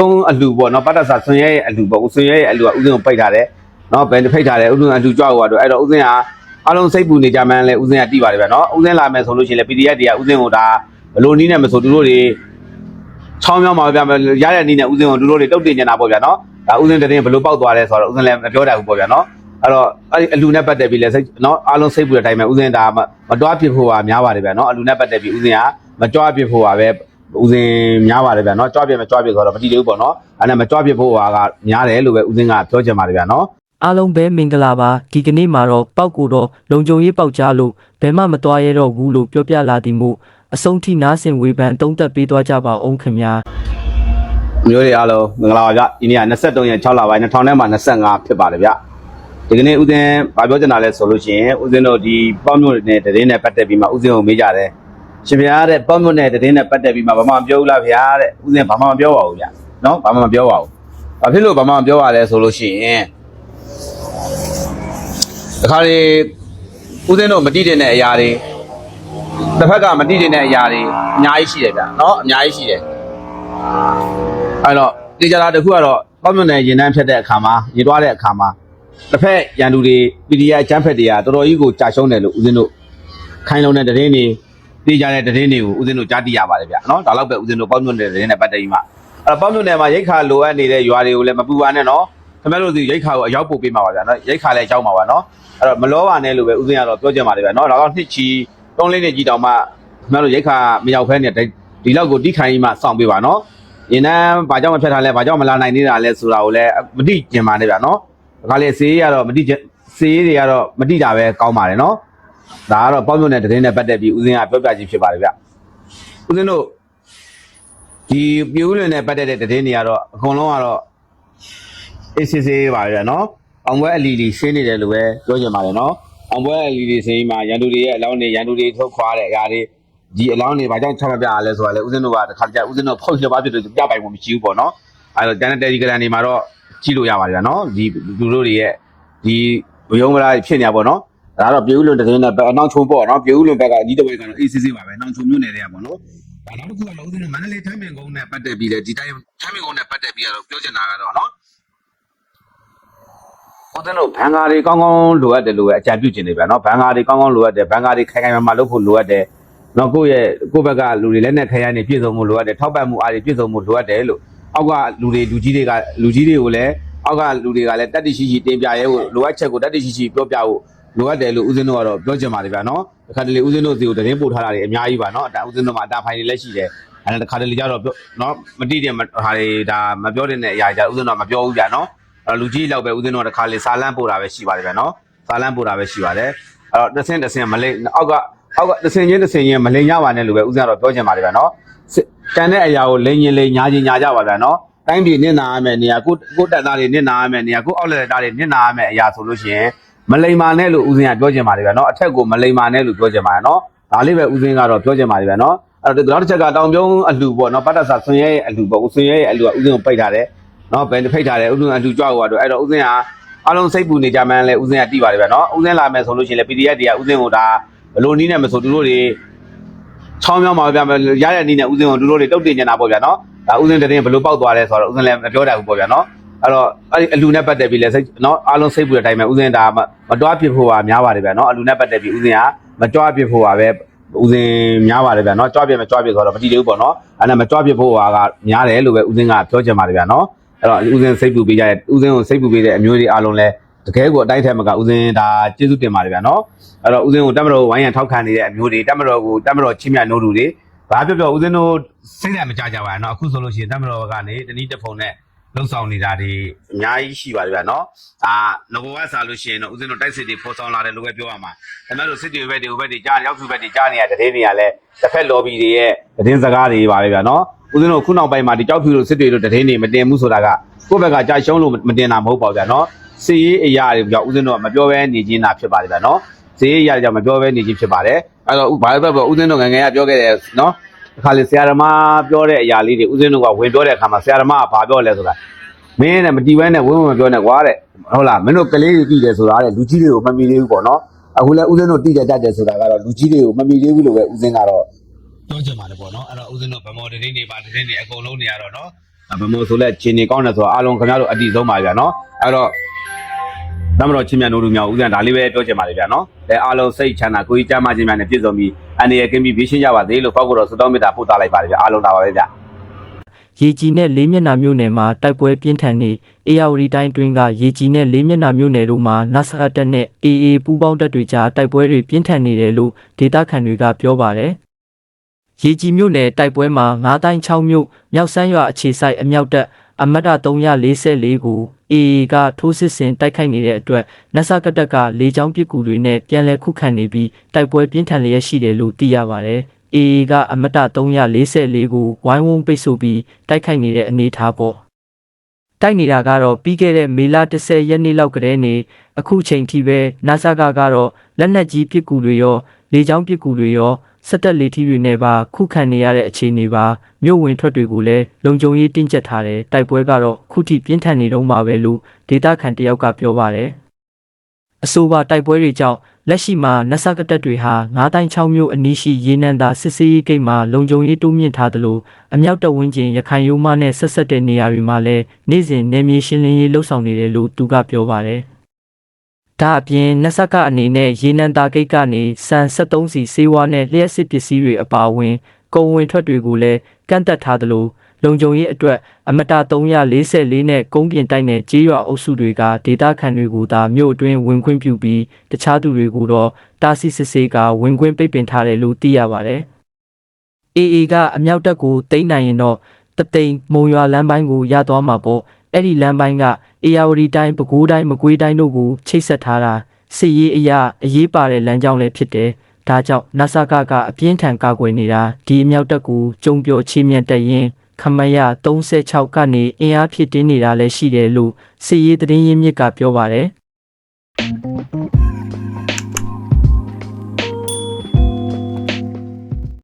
သုံးအလူပေါ့နော်ပတ်သက်စာဆွန်ရဲရဲ့အလူပေါ့ဦးဆွန်ရဲရဲ့အလူကဦးစင်းကိုပိတ်ထားတယ်နော်ဘယ်ဖိတ်ထားတယ်ဦးစင်းအလူကြွားဟိုကတော့အဲ့တော့ဦးစင်းကအလုံးစိတ်ပူနေကြမှန်းလဲဦးစင်းကတိပါတယ်ဗျနော်ဦးစင်းလာမယ်ဆိုလို့ရှိရင်လေ PDF တွေကဦးစင်းကိုဒါဘလို့နီးနေမဆိုသူတို့တွေချောင်းမြောင်းပါဗျရတဲ့နီးနဲ့ဦးစင်းကိုသူတို့တွေတုတ်တင်နေတာပေါ့ဗျနော်ဒါဦးစင်းတရင်ဘလို့ပောက်သွားလဲဆိုတော့ဦးစင်းလည်းမပြောတတ်ဘူးပေါ့ဗျနော်အဲ့တော့အဲ့ဒီအလူနဲ့ပတ်သက်ပြီးလဲစိတ်နော်အားလုံးစိတ်ပူတဲ့အတိုင်းပဲဦးစင်းဒါမတွားပြစ်ဖို့ကများပါတယ်ဗျနော်အလူနဲ့ပတ်သက်ပြီးဦးစင်းကမတွားပြစ်ဖို့ကပဲ ဦးစင်းများပါတယ်ဗျာနော်ကြွပြမကြွပြဆိုတော့မကြည့်သေးဘူးပေါ့နော်အဲ့ဒါမကြွပြဖို့ဟာကများတယ်လို့ပဲဦးစင်းကပြောချင်ပါတယ်ဗျာနော်အားလုံးပဲမင်္ဂလာပါဒီကနေ့မှာတော့ပောက်ကိုတော့လုံခြုံရေးပောက်ကြားလို့ဘယ်မှမသွားရတော့ဘူးလို့ပြောပြလာသည်မို့အဆုံးထိနားဆင်ဝေဖန်အသုံးသက်ပေးသွားကြပါအောင်ခင်ဗျာမျိုးတွေအားလုံးမင်္ဂလာပါဗျဒီနေ့က23ရက်6လပိုင်း2000ထဲမှာ25ဖြစ်ပါတယ်ဗျဒီကနေ့ဦးစင်းဗာပြောချင်တာလဲဆိုလို့ရှိရင်ဦးစင်းတို့ဒီပောက်မျိုးတွေနဲ့တရင်နဲ့ပတ်သက်ပြီးမှဦးစင်းကိုမေးကြတယ် ရှင်ဗျားတဲ့ပတ်မွတ်နဲ့တည်င်းနဲ့ပတ်သက်ပြီးမှဘာမှမပြောဘူးလားဗျာတဲ့ဥစဉ်ဘာမှမပြောပါဘူးဗျနော်ဘာမှမပြောပါဘူးဘာဖြစ်လို့ဘာမှမပြောရလဲဆိုလို့ရှိရင်တခါလေဥစဉ်တို့မတိတင်တဲ့အရာတွေတစ်ဖက်ကမတိတင်တဲ့အရာတွေအများကြီးရှိတယ်ဗျနော်အများကြီးရှိတယ်အဲ့တော့တေချာတာတစ်ခုကတော့ပတ်မွတ်နဲ့ရင်နှန်းဖြတ်တဲ့အခါမှာရေတွားတဲ့အခါမှာတစ်ဖက်ရန်သူတွေပီဒီယာချမ်းဖက်တွေကတော်တော်ကြီးကိုကြာရှုံးတယ်လို့ဥစဉ်တို့ခိုင်းလုံးတဲ့တည်င်းတွေ တေချာတဲ့တရင်တွေကိုဦးဇင်းတို့ကြားသိရပါတယ်ဗျနော်ဒါတော့ပဲဦးဇင်းတို့ပေါ့မြွန်နယ်တရင်နဲ့ပတ်သက်ပြီးမှအဲ့တော့ပေါ့မြွန်နယ်မှာရိတ်ခါလိုအပ်နေတဲ့ရွာတွေကိုလည်းမပူပါနဲ့နော်ခင်ဗျားတို့ဒီရိတ်ခါကိုအရောက်ပို့ပေးမှာပါဗျာနော်ရိတ်ခါလည်းရောက်မှာပါနော်အဲ့တော့မလောပါနဲ့လို့ပဲဦးဇင်းကတော့ပြောချင်ပါတယ်ဗျနော်ဒါတော့နှစ်ချီတုံးလေးနဲ့ကြီးတောင်မှခင်ဗျားတို့ရိတ်ခါမရောက်ဖဲနဲ့ဒီလောက်ကိုတိခိုင်းကြီးမှစောင့်ပေးပါနော်ရင်နှမ်းဘာကြောင့်မဖြတ်ထားလဲဘာကြောင့်မလာနိုင်နေတာလဲဆိုတာကိုလည်းမတိကျင်ပါနဲ့ဗျာနော်ဒါကလေးစေးရတော့မတိကျစေးတွေကတော့မတိတာပဲကောင်းပါတယ်နော် ဒါကတော့ပေါ့မြုံတဲ့သတင်းနဲ့ပတ်သက်ပြီးဦးစင်းကပြောပြခြင်းဖြစ်ပါတယ်ဗျဦးစင်းတို့ဒီပြိုးလွင်နဲ့ပတ်သက်တဲ့သတင်းတွေကတော့အကုန်လုံးကတော့အေးစစ်စစ်ပါပဲဗျာနော်အောင်ပွဲအလီလီရှင်းနေတယ်လို့ပဲပြောချင်ပါတယ်နော်အောင်ပွဲအလီလီရှင်းမှာရန်သူတွေရဲ့အလောင်းတွေရန်သူတွေထုတ်ခွာတဲ့အရာတွေဒီအလောင်းတွေဘာကြောင့်ချမပြရလဲဆိုတာလေဦးဇင်းတို့ကတစ်ခါတည်းဦးဇင်းတို့ဖုတ်ရပါဖြစ်လို့ပြပိုင်ဖို့မရှိဘူးပေါ့နော်အဲတော့တန်တဲ့တယ်ဒီဂရန်တွေမှာတော့ကြည့်လို့ရပါတယ်ဗျာနော်ဒီလူတို့တွေရဲ့ဒီဘယုံမလားဖြစ်နေတာပေါ့နော် ဒါကတော့ပြေဦးလွန်တစ်စင်းနဲ့အနောက်ချုံပေါ့နော်ပြေဦးလွန်ဘက်ကဒီတစ်ဝက်ကတော့ ACC ပါပဲနောက်ချုံမြို့နယ်တွေကပေါ့နော်ဒါနောက်တစ်ခုကတော့ဦးဇင်းတို့မန္တလေးထိုင်းမင်ကုန်းနဲ့ပတ်သက်ပြီးလေဒီတိုင်းထိုင်းမင်ကုန်းနဲ့ပတ်သက်ပြီးတော့ပြောချင်တာကတော့နော်ဦးဇင်းတို့ဘန်ကာတွေကောင်းကောင်းလိုအပ်တယ်လို့ပဲအကြံပြုချင်နေဗျာနော်ဘန်ကာတွေကောင်းကောင်းလိုအပ်တယ်ဘန်ကာတွေခိုင်ခိုင်မာမာလုပ်ဖို့လိုအပ်တယ်နော်ကိုယ့်ရဲ့ကိုယ့်ဘက်ကလူတွေလက်နဲ့ခရမ်းနေပြည့်စုံမှုလိုအပ်တယ်ထောက်ပံ့မှုအားတွေပြည့်စုံမှုလိုအပ်တယ်လို့အောက်ကလူတွေလူကြီးတွေကလူကြီးတွေကိုလည်းအောက်ကလူတွေကလည်းတတ်တိရှိရှိတင်ပြရဲဖို့လိုအပ်ချက်ကိုတတ်တိရှိရှိပြောပြဖို့ လိုအပ်တယ်လို့ဦးဇင်းတို့ကတော့ပြောချင်ပါတယ်ဗျာနော်တခါတလေဦးဇင်းတို့စီကိုတရင်ပို့ထားတာတွေအများကြီးပါနော်ဒါဦးဇင်းတို့မှာအတာဖိုင်တွေလည်းရှိတယ်အဲ့ဒါတခါတလေကြတော့နော်မတိတဲ့ဟာတွေဒါမပြောတဲ့အရာကြဦးဇင်းတို့ကမပြောဘူးဗျာနော်အဲ့လူကြီးလောက်ပဲဦးဇင်းတို့ကတခါလေစာလန်းပို့တာပဲရှိပါတယ်ဗျာနော်စာလန်းပို့တာပဲရှိပါတယ်အဲ့တော့တစ်ဆင့်တစ်ဆင့်မလိမ့်အောက်ကအောက်ကတစ်စင်ချင်းတစ်စင်ချင်းမလိန်ရပါနဲ့လို့ပဲဦးဇင်းကတော့ပြောချင်ပါတယ်ဗျာနော်စစ်တန်တဲ့အရာကိုလိန်ရင်လိန်ညာချင်းညာကြပါဗျာနော်တိုင်းပြည်နစ်နာရမယ်နေရာကိုကိုတက်သားတွေနစ်နာရမယ်နေရာကိုအောက်လက်သားတွေနစ်နာရမယ်အရာဆိုလို့ရှိရင် မလိန်ပါနဲ့လို့ဦးဇင်းကပြောချင်ပါတယ်ဗျာနော်အထက်ကိုမလိန်ပါနဲ့လို့ပြောချင်ပါတယ်နော်ဒါလေးပဲဦးဇင်းကတော့ပြောချင်ပါတယ်ဗျာနော်အဲ့တော့နောက်တစ်ချက်ကတောင်ပြုံးအလှပေါ့နော်ပတ်သက်စာဆွန်ရဲရဲ့အလှပေါ့ဦးဆွန်ရဲရဲ့အလှကဦးဇင်းကိုပိတ်ထားတယ်နော်ဘယ်ဖိတ်ထားတယ်ဦးဇင်းအလှကြွားဟိုကတော့အဲ့တော့ဦးဇင်းကအားလုံးစိတ်ပူနေကြမှန်းလဲဦးဇင်းကတိပါတယ်ဗျာနော်ဦးဇင်းလာမယ်ဆိုလို့ရှိရင်လေ PDF တွေကဦးဇင်းကိုဒါဘလို့နီးနေမဆိုသူတို့တွေချောင်းမြောင်းပါဗျာရတဲ့နီးနဲ့ဦးစင်းကိုသူတို့တွေတုတ်တင်နေတာပေါ့ဗျာနော်ဒါဦးစင်းတရင်ဘလို့ပောက်သွားလဲဆိုတော့ဦးစင်းလည်းမပြောတတ်ဘူးပေါ့ဗျာနော် အဲ့တော့အဲ့အလူနဲ့ပတ်သက်ပြီးလဲစိတ်နော်အားလုံးစိတ်ပူတဲ့အတိုင်းပဲဥစဉ်ဒါမတွားပြဖို့ပါများပါတယ်ဗျာနော်အလူနဲ့ပတ်သက်ပြီးဥစဉ်ကမတွားပြဖို့ပါပဲဥစဉ်များပါတယ်ဗျာနော်ကြွားပြမကြွားပြဆိုတော့မတည်သေးဘူးပေါ့နော်အဲ့ဒါမကြွားပြဖို့ပါကများတယ်လို့ပဲဥစဉ်ကပြောချင်ပါတယ်ဗျာနော်အဲ့တော့ဥစဉ်စိတ်ပူပေးကြတဲ့ဥစဉ်ကိုစိတ်ပူပေးတဲ့အမျိုးတွေအားလုံးလဲတကယ်ကိုအတိုင်းထက်မကဥစဉ်ဒါကျေးဇူးတင်ပါတယ်ဗျာနော်အဲ့တော့ဥစဉ်ကိုတက်မတော်ဝိုင်းရန်ထောက်ခံနေတဲ့အမျိုးတွေတက်မတော်ကိုတက်မတော်ချင်းမြနိုးလူတွေဘာပြောပြောဥစဉ်တို့စိတ်ဓာတ်မကြကြပါနဲ့နော်အခုဆိုလို့ရှိရင်တက်မတော်ကနေတနည်းတစ်ဖုံနဲ့ လှုပ်ဆောင်နေတာတွေအများကြီးရှိပါတယ်ဗျာနော်ဒါငကိုကစားလို့ရှိရင်တော့ဦးဇင်းတို့တိုက်စစ်တွေပေါ်ဆောင်လာတယ်လို့ပဲပြောရမှာဒါမဲ့လို့စစ်တွေဘက်တွေဘက်တွေကြားရောက်စုဘက်တွေကြားနေရတဲ့တင်းတွေကလည်းတစ်ဖက် lobby တွေရဲ့တင်းစကားတွေပါပဲဗျာနော်ဦးဇင်းတို့ခုနောက်ပိုင်းမှာဒီကြောက်ဖြူလို့စစ်တွေလို့တင်းတွေမတင်ဘူးဆိုတာကကိုယ့်ဘက်ကကြာရှုံးလို့မတင်တာမဟုတ်ပါဘူးဗျာနော်စီရေးအရာတွေကြောင့်ဦးဇင်းတို့မပြောဘဲနေချင်းတာဖြစ်ပါတယ်ဗျာနော်စီရေးအရာတွေကြောင့်မပြောဘဲနေချင်းဖြစ်ပါတယ်အဲ့တော့ဘာပဲပြောဦးဇင်းတို့ငငယ်ကပြောခဲ့တယ်နော် ခါလေဆရာဓမ္မပြောတဲ့အရာလေးတွေဦးစင်းတို့ကဝင်ပြောတဲ့အခါမှာဆရာဓမ္မကဘာပြောလဲဆိုတာမင်းနဲ့မတီးဝဲနဲ့ဝင်းဝင်မပြောနဲ့ကွာတဲ့ဟုတ်လားမင်းတို့ကလေးတွေတည်တယ်ဆိုတာတဲ့လူကြီးတွေကိုမမီသေးဘူးပေါ့နော်အခုလဲဦးစင်းတို့တည်ကြတတ်တယ်ဆိုတာကတော့လူကြီးတွေကိုမမီသေးဘူးလို့ပဲဦးစင်းကတော့ပြောချင်ပါတယ်ပေါ့နော်အဲ့တော့ဦးစင်းတို့ဗမော်တရင်တွေပါတရင်တွေအကုန်လုံးနေရတော့နော်ဗမို့ဆိုလဲချင်းနေကောင်းတယ်ဆိုတော့အားလုံးခင်ဗျားတို့အတိဆုံးပါဗျာနော်အဲ့တော့ တမတော်ချင်းမြန်တို့လူမျိုးဦးဇံဒါလေးပဲပြောချင်ပါတယ်ဗျာနော်အဲအားလုံးစိတ်ချမ်းသာကိုကြီးကြမ်းမှချင်းမြန်နဲ့ပြည့်စုံပြီးအနေရကင်းပြီးဘေးရှင်းကြပါစေလို့ပောက်ကတော့စတောင်းမေတ္တာပို့သလိုက်ပါတယ်ဗျာအားလုံးဒါပါပဲဗျာရေကြီးနဲ့လေးမျက်နှာမြို့နယ်မှာတိုက်ပွဲပြင်းထန်နေအေယာဝတီတိုင်းတွင်းကရေကြီးနဲ့လေးမျက်နှာမြို့နယ်တို့မှာနတ်စကတက်နဲ့ AA ပူးပေါင်းတပ်တွေကြားတိုက်ပွဲတွေပြင်းထန်နေတယ်လို့ဒေသခံတွေကပြောပါတယ်။ရေကြီးမြို့နယ်တိုက်ပွဲမှာ9တိုင်း6မြို့မြောက်စမ်းရွာအခြေစိုက်အမြောက်တပ် အမတ်တ344ကို AA ကထိုးစစ်ဆင်တိုက်ခိုက်နေတဲ့အတွက်နတ်စကတက်ကလေကြောင်းပစ်ကူတွေနဲ့ပြန်လည်ခုခံနေပြီးတိုက်ပွဲပြင်းထန်လျက်ရှိတယ်လို့သိရပါတယ်။ AA ကအမတ344ကိုဝိုင်းဝန်းပိတ်ဆို့ပြီးတိုက်ခိုက်နေတဲ့အနေအထားပေါ့တိုက်နေတာကတော့ပြီးခဲ့တဲ့မေလ10ရက်နေ့လောက်ကတည်းကနေအခုချိန်ထိပဲနာဆာကကတော့လက်နက်ကြီးပစ်ကူတွေရောလေကြောင်းပစ်ကူတွေရော စက်တက်လေထီးတွေနဲ့ပါခုခံနေရတဲ့အခြေအနေပါမြို့ဝင်ထွက်တွေကိုလည်းလုံခြုံရေးတင်းကျပ်ထားတယ်တိုက်ပွဲကတော့ခုထိပြင်းထန်နေတော့မှာပဲလို့ဒေတာခန်တယောက်ကပြောပါတယ်အဆိုပါတိုက်ပွဲတွေကြောင့်လက်ရှိမှာနတ်ဆကတက်တွေဟာ9တိုင်း6မြို့အနီးရှိရေနံသာစစ်စေးရေးဂိတ်မှာလုံခြုံရေးတိုးမြင့်ထားသလိုအမြောက်တဝင်းကျင်ရခိုင်ရိုးမနဲ့ဆက်ဆက်တဲ့နေရာတွေမှာလည်းနေ့စဉ်နေမြေရှင်းလင်းရေးလှုပ်ဆောင်နေတယ်လို့သူကပြောပါတယ်။ ဒါအပြင်နတ်ဆကအနေနဲ့ရေနံသာဂိတ်ကနေစံ73စီစေဝါနဲ့လျှက်စစ်ပစ္စည်းတွေအပါအဝင်ကုန်ဝင်ထွက်တွေကိုလည်းကန့်သက်ထားသလိုလုံခြုံရေးအတွက်အမတ344နဲ့ကုန်းပြင်တိုက်နယ်ကြေးရွာအုပ်စုတွေကဒေတာခန်တွေကိုသာမြို့အတွင်းဝင်ခွင့်ပြုပြီးတခြားသူတွေကိုတော့တာစီစစ်ဆေးကဝင်ခွင့်ပိတ်ပင်ထားတယ်လို့သိရပါတယ်။ AA ကအမြောက်တပ်ကိုတိမ့်နိုင်ရင်တော့တသိန်းမုံရွာလမ်းပိုင်းကိုရသွားမှာပေါ့အဲ့ဒီလမ်းပိုင်းက အေယာဝတီတိုင်းပဲခူးတိုင်းမကွေးတိုင်းတို့ကိုချိတ်ဆက်ထားတာစစ်ရေးအရာအရေးပါတဲ့လမ်းကြောင်းလည်းဖြစ်တယ်။ဒါကြောင့်နဆကကအပြင်းထန်ကာကွယ်နေတာဒီအမြောက်တပ်ကိုကျုံပြော့ချီးမြှင့်တက်ရင်ခမရ36ကနေအင်အားဖြစ်တင်းနေတာလည်းရှိတယ်လို့စစ်ရေးသတင်းရင်းမြစ်ကပြောပါတယ်။